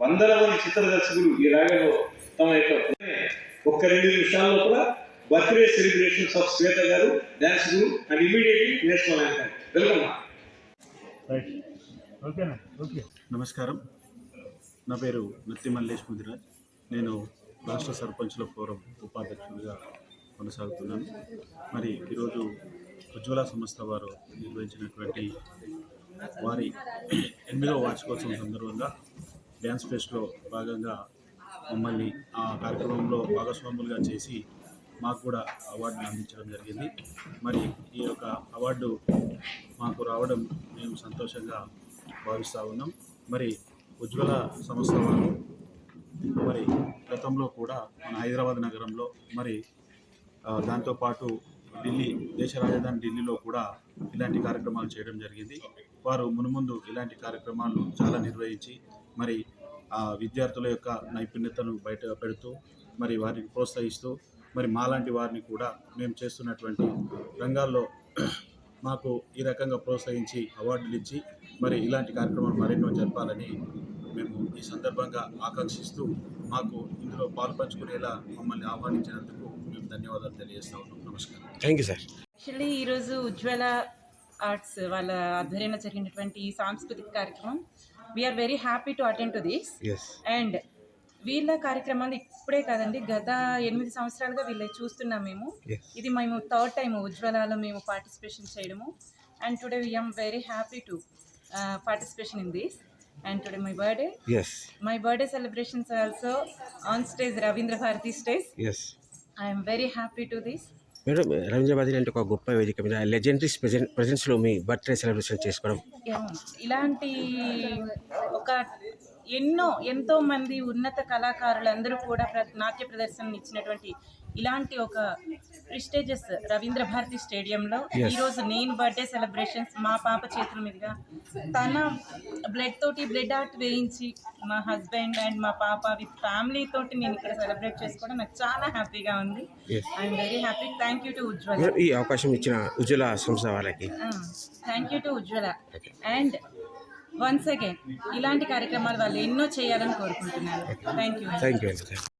వందల మంది చిత్ర దర్శకులు ఈ రాగంలో తమ యొక్క ఒక్క రెండు నిమిషాల్లో కూడా birthday celebrations of Shweta garu dance guru and immediately నేర్చుకోవాలంటారు welcome నమస్కారం. నా పేరు నత్తి మల్లేష్ ముదిరాజ్. నేను రాష్ట్ర సర్పంచుల ఫోరం ఉపాధ్యక్షుడిగా కొనసాగుతున్నాను. మరి ఈరోజు ఉజ్వల సంస్థ వారు నిర్వహించినటువంటి వారి ఎనిమిదవ వార్షికోత్సవం సందర్భంగా డ్యాన్స్ ఫెస్ట్లో భాగంగా మమ్మల్ని ఆ కార్యక్రమంలో భాగస్వాములుగా చేసి మాకు కూడా అవార్డును అందించడం జరిగింది. మరి ఈ యొక్క అవార్డు మాకు రావడం మేము సంతోషంగా భావిస్తూ ఉన్నాం. మరి ఉజ్వల సంస్థ వారు మరి గతంలో కూడా మన హైదరాబాద్ నగరంలో మరి దాంతోపాటు ఢిల్లీ దేశ రాజధాని ఢిల్లీలో కూడా ఇలాంటి కార్యక్రమాలు చేయడం జరిగింది. వారు మునుముందు ఇలాంటి కార్యక్రమాలు చాలా నిర్వహించి మరి ఆ విద్యార్థుల యొక్క నైపుణ్యతను బయట పెడుతూ మరి వారిని ప్రోత్సహిస్తూ మరి మాలాంటి వారిని కూడా మేము చేస్తున్నటువంటి రంగాల్లో మాకు ఈ రకంగా ప్రోత్సహించి అవార్డులు ఇచ్చి మరి ఇలాంటి కార్యక్రమాలు మరెన్నో జరపాలని మేము ఈ సందర్భంగా ఆకాంక్షిస్తూ మాకు ఇందులో పాలు పంచుకునేలా మమ్మల్ని ఆహ్వానించినందుకు మేము ధన్యవాదాలు తెలియజేస్తా ఉన్నాం. నమస్కారం. Thank you sir. యాక్చువల్లీ ఈరోజు ఉజ్వల ఆర్ట్స్ వాళ్ళ ఆధ్వర్యంలో జరిగినటువంటి ఈ సాంస్కృతిక కార్యక్రమం we are very happy to attend to this and వీళ్ళ కార్యక్రమాలు ఇప్పుడే కాదండి గత ఎనిమిది సంవత్సరాలుగా వీళ్ళని చూస్తున్నాం మేము. ఇది మేము థర్డ్ టైం ఉజ్వలలో మేము పార్టిసిపేషన్ చేయడము. And today we am very happy to participation in this and today my birthday as my birthday celebrations also on stage Ravindra Bharathi stage as I'm very happy to this madam రవీంద్రబాద్ అంటే ఒక గొప్ప వేదిక మీద legendaries present ప్రెజెన్స్లో మీ birthday celebration చేసుకోవడం. ఇలాంటి ఒక ఎన్నో ఎంతో మంది ఉన్నత కళాకారులందరూ కూడా నాట్య ప్రదర్శన ఇచ్చినటువంటి ఇలాంటి ఒక ప్రిస్టేజెస్ రవీంద్ర భారతి స్టేడియంలో. ఈరోజు నేను బర్త్డే సెలబ్రేషన్స్ మా పాప చేతుల మీదుగా తన బ్లడ్ తోటి బ్లడ్ ఆర్ట్ వేయించి మా హస్బెండ్ అండ్ మా పాప విత్ ఫ్యామిలీ తోటి నేను ఇక్కడ సెలబ్రేట్ చేసుకోవడం నాకు చాలా హ్యాపీగా ఉంది. I'm very happy. Thank you to Ujwal. ఈ అవకాశం ఇచ్చిన ఉజ్వల సంస్థ వాళ్ళకి. Thank you to Ujwala. And once again ఇలాంటి కార్యక్రమాలు వాళ్ళు ఎన్నో చేయాలని కోరుకుంటున్నాను. Thank you thank you